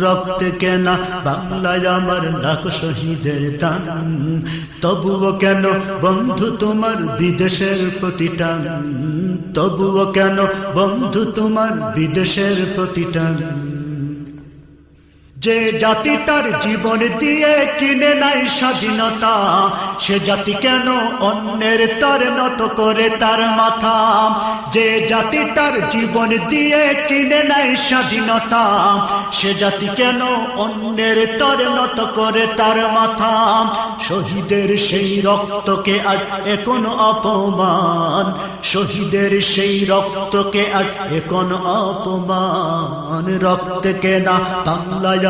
রক্ত কেনা বাংলায় আমার লাখ শহীদের টান। তবুও কেন বন্ধু তোমার বিদেশের প্রতি টান? তবুও কেন বন্ধু তোমার বিদেশের প্রতিটান যে জাতি তার জীবন দিয়ে কিনে নাই স্বাধীনতা, সে জাতি কেন অন্যের তর নত করে তার মাথা? যে জাতি তার জীবন দিয়ে কিনে নাই স্বাধীনতা, সে জাতি কেন অন্যের তর নত করে তার মাথা? শহীদের সেই রক্তকে আজ এখন অপমান? শহীদের সেই রক্তকে আজ এখন অপমান? রক্তকে না বাংলায়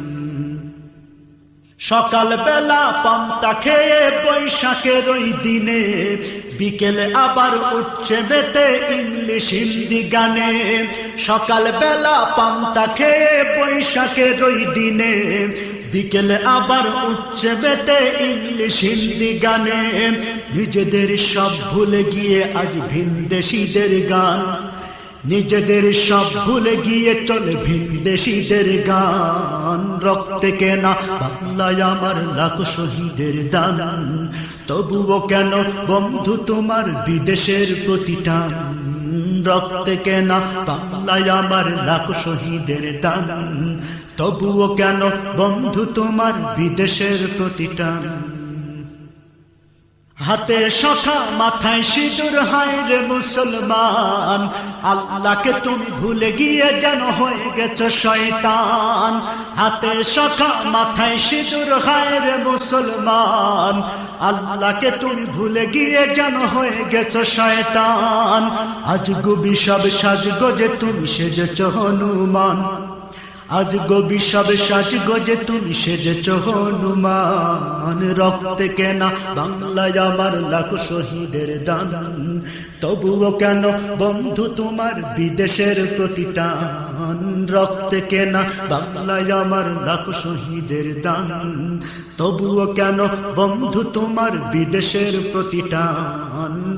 সকাল বেলা পান্তা খেয়ে বৈশাখের ওই দিনে, বিকেলে আবার উঠছে বেতে ইংলিশ হিন্দি গানে। সকাল বেলা পান্তা খেয়ে বৈশাখের ওই দিনে, বিকেলে আবার উঠছে বেতে ইংলিশ হিন্দি গানে। নিজেদের সব ভুলে গিয়ে আজ ভিনদেশিদের গান। নিজেদের সব ভুলে গিয়ে চলে ভিনদেশিদের গান। রক্তে কেনা বাংলায় আমার লাখ শহীদের দান। তবুও কেন বন্ধু তোমার বিদেশের প্রতিটান রক্তে কেনা বাংলায় আমার লাখ শহীদের দান। তবুও কেন বন্ধু তোমার বিদেশের প্রতিটান হাতে সখা, মাথায় সিঁদুর, হায় রে মুসলমান। আল্লাহকে তুমি ভুলে গিয়ে যেন হয়ে গেছো শয়তান। হাতে সখা, মাথায় সিঁদুর, হায় রে মুসলমান। আল্লাহকে তুমি ভুলে গিয়ে যেন হয়ে গেছো শয়তান। আজ গুবি সব সাজগো যে তুমি সেজেছ হনুমান। আজ গবি সব সাজ গজে তুমি সেজেছ হনুমান। রক্তে কেনা বাংলায় আমার লাখ শহীদের দান। তবুও কেন বন্ধু তোমার বিদেশের প্রতিটান? রক্তে কেনা বাংলায় আমার লাখ শহীদের দান। তবুও কেন বন্ধু তোমার বিদেশের প্রতিটান?